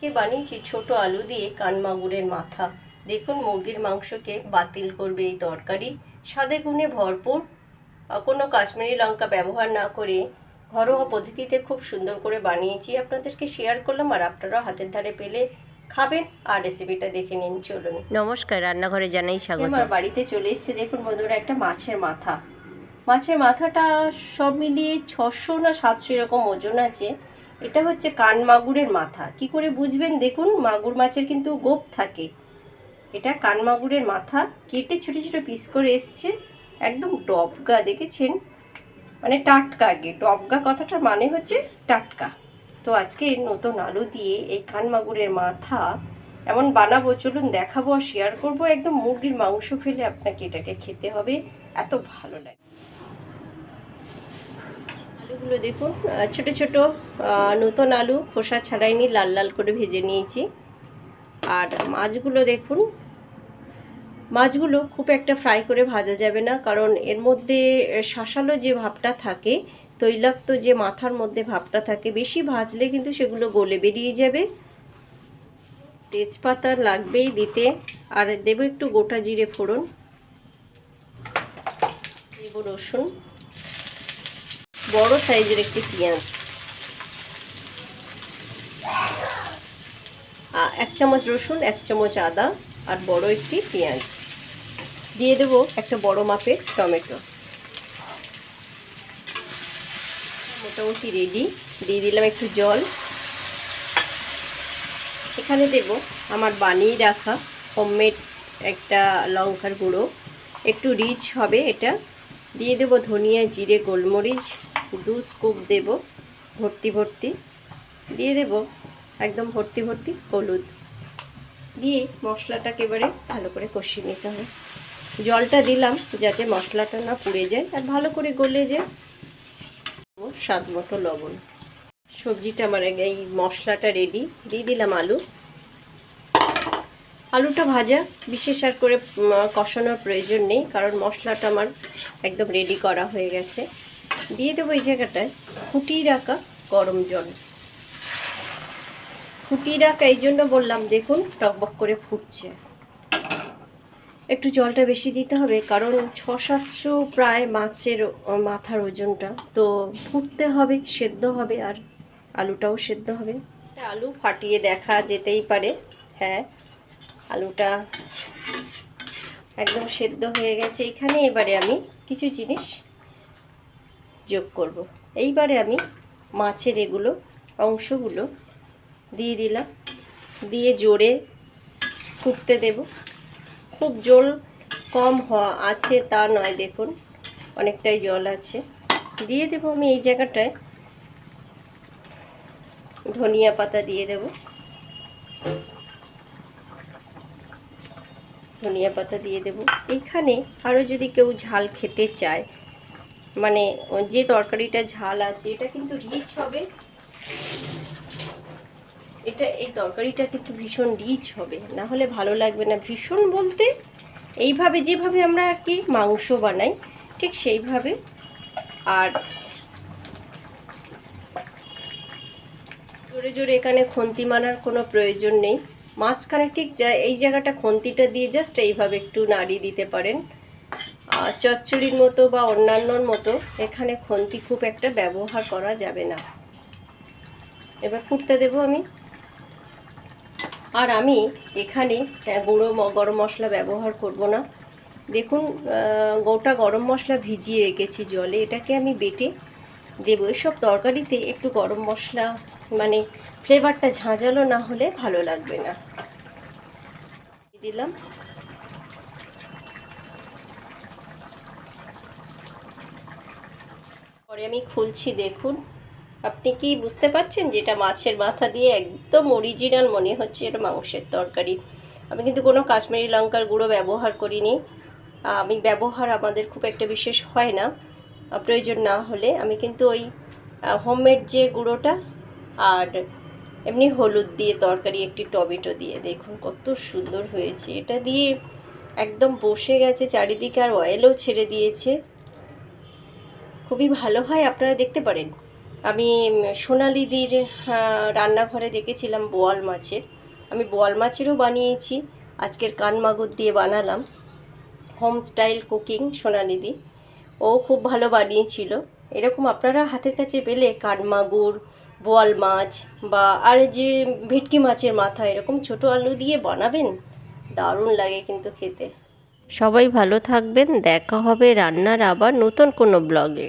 আজকে বানিয়েছি ছোট আলু দিয়ে কানমাগুরের মাথা। দেখুন মুরগির মাংসকে বাতিল করবে এই তরকারি। স্বাদে গুণে ভরপুর। কোনো কাশ্মীরি লঙ্কা ব্যবহার না করে ঘরোয়া পদ্ধতিতে খুব সুন্দর করে বানিয়েছি। আপনাদেরকে শেয়ার করলাম আর আপনারাও হাতের ধারে পেলে খাবেন। আর রেসিপিটা দেখে নিন চলুন। নমস্কার রান্নাঘরে জানাই স্বাগত। আমার বাড়িতে চলে এসেছে দেখুন বন্ধুরা একটা মাছের মাথা। মাছের মাথাটা সব মিলিয়ে ছশো না সাতশো এরকম ওজন আছে। এটা হচ্ছে কান মাগুরের মাথা। কি করে বুঝবেন দেখুন, মাগুর মাছের কিন্তু গোপ থাকে। এটা কান মাগুরের মাথা, কেটে ছোটো ছোটো পিস করে এসছে, একদম ডবগা দেখেছেন? মানে টাটকা আর কি ডবগা কথাটার মানে হচ্ছে টাটকা। তো আজকে নতুন আলু দিয়ে এই কান মাগুরের মাথা এমন বানাবো, চলুন দেখাবো শেয়ার করব। একদম মুরগির মাংস ফেলে আপনাকে এটাকে খেতে হবে, এত ভালো লাগে। আলুগুলো দেখুন ছোট ছোট নতুন আলু, খোসা ছাড়াইনি লাল লাল করে ভেজে নিয়েছি। আর মাছগুলো দেখুন, মাছগুলো খুব একটা ফ্রাই করে ভাজা যাবে না, কারণ এর মধ্যে শাসালো যে ভাবটা থাকে, তৈলাক্ত যে মাথার মধ্যে ভাবটা থাকে, বেশি ভাজলে কিন্তু সেগুলো গলে বেরিয়ে যাবে। তেজপাতা লাগবেই দিতে, আর দেবো একটু গোটা জিরে ফোড়ন, দেব রসুন। বড় সাইজের একটি পেঁয়াজ। এক চামচ রসুন, এক চামচ আদা আর বড় একটি পেঁয়াজ। দিয়ে দেব একটা বড় মাপের টমেটো। মোটামুটি রেডি দিয়ে দিলাম একটু জল। এখানে দেব আমার বানিয়ে রাখা হোমমেড একটা লঙ্কার গুঁড়ো। একটু রিচ হবে এটা। দিয়ে দেব ধনিয়া, জিরে, গোলমরিচ দু স্কুপ দেব, ভর্তি ভর্তি। দিয়ে দেব একদম ভর্তি ভর্তি হলুদ। দিয়ে মশলাটাকে এবারে ভালো করে কষিয়ে নিতে হবে। জলটা দিলাম যাতে মশলাটা না পুড়ে যায় আর ভালো করে গলে যায়। স্বাদ মতো লবণ। সবজিটা আমার এই মশলাটা রেডি দিয়ে দিলাম আলু। আলুটা ভাজা। বিশেষ আর করে কষানোর প্রয়োজন নেই কারণ মশলাটা আমার একদম রেডি করা হয়ে গেছে। দিয়ে দেবো এই জায়গাটায় ফুটিয়ে রাখা গরম জল। ফুটিয়ে রাখা, এই জন্য বললাম, দেখুন, টকবক করে ফুটছে। একটু জলটা বেশি দিতে হবে, কারণ ছ সাতশো প্রায় মাছের মাথার ওজনটা। তো ফুটতে হবে, সেদ্ধ হবে, আর আলুটাও সেদ্ধ হবে। আলু ফাটিয়ে দেখা যেতেই পারে। হ্যাঁ আলুটা একদম সেদ্ধ হয়ে গেছে। এখানে এবারে আমি কিছু জিনিস যোগ করব। এইবারে আমি মাছের এগুলো অংশগুলো দিয়ে দিলাম। দিয়ে জোরে ফুটতে দেব। খুব জল কম হওয়া আছে তা নয় দেখুন, অনেকটাই জল আছে। দিয়ে দেব আমি এই জায়গাটায় ধনিয়া পাতা দিয়ে দেব। ধনিয়া পাতা দিয়ে দেব। এখানে আরও যদি কেউ ঝাল খেতে চায় মানে যে তরকারিটা ঝাল আছে, এটা কিন্তু রিচ হবে। এটা, এই তরকারিটা কিন্তু ভীষণ রিচ হবে। না হলে ভালো লাগবে না। ভীষণ বলতে, এইভাবে যেভাবে আমরা আর কি মাংস বানাই, ঠিক সেইভাবে। আর জোরে জোরে এখানে খন্তি মানার কোনো প্রয়োজন নেই। মাঝখানে ঠিক এই জায়গাটা খন্তিটা দিয়ে জাস্ট এইভাবে একটু নাড়িয়ে দিতে পারেন। চচ্চড়ির মতো বা অন্যান্যর মতো এখানে খন্তি খুব একটা ব্যবহার করা যাবে না। এবার ফুটতে দেবো আমি। আর আমি এখানে আহ, গুঁড়ো গরম মশলা ব্যবহার করব না। দেখুন গোটা গরম মশলা ভিজিয়ে রেখেছি জলে। এটাকে আমি বেটে দেবো। এসব তরকারিতে একটু গরম মশলা মানে ফ্লেভারটা ঝাঁঝালো না হলে ভালো লাগবে না। দিলাম। পরে আমি খুলছি, দেখুন। আপনি কি বুঝতে পারছেন যেটা মাছের মাথা দিয়ে একদম অরিজিনাল মনে হচ্ছে এটা মাংসের তরকারি? আমি কিন্তু কোনো কাশ্মীরি লঙ্কার গুঁড়ো ব্যবহার করিনি। আমি ব্যবহার আমাদের খুব একটা বিশেষ হয় না। প্রয়োজন না হলে আমি কিন্তু ওই হোমমেড যে গুঁড়োটা আর এমনি হলুদ দিয়ে তরকারি, একটি টমেটো দিয়ে, দেখুন কত সুন্দর হয়েছে। এটা দিয়ে একদম বসে গেছে, চারিদিকে আর অয়েলও ছেড়ে দিয়েছে। খুবই ভালো হয়, আপনারা দেখতে পারেন। আমি সোনালিদির রান্নাঘরে দেখেছিলাম বোয়াল মাছের। আমি বোয়াল মাছেরও বানিয়েছি, আজকের কান মাগুর দিয়ে বানালাম। হোম স্টাইল কুকিং সোনালিদি। ও খুব ভালো বানিয়েছিল। এরকম আপনারা হাতের কাছে পেলে কান মাগুর, বোয়াল মাছ বা আর যে ভেটকি মাছের মাথা, এরকম ছোট আলু দিয়ে বানাবেন, দারুণ লাগে কিন্তু খেতে। সবাই ভালো থাকবেন দেখা হবে রান্নার আবার নতুন কোনো ব্লগে।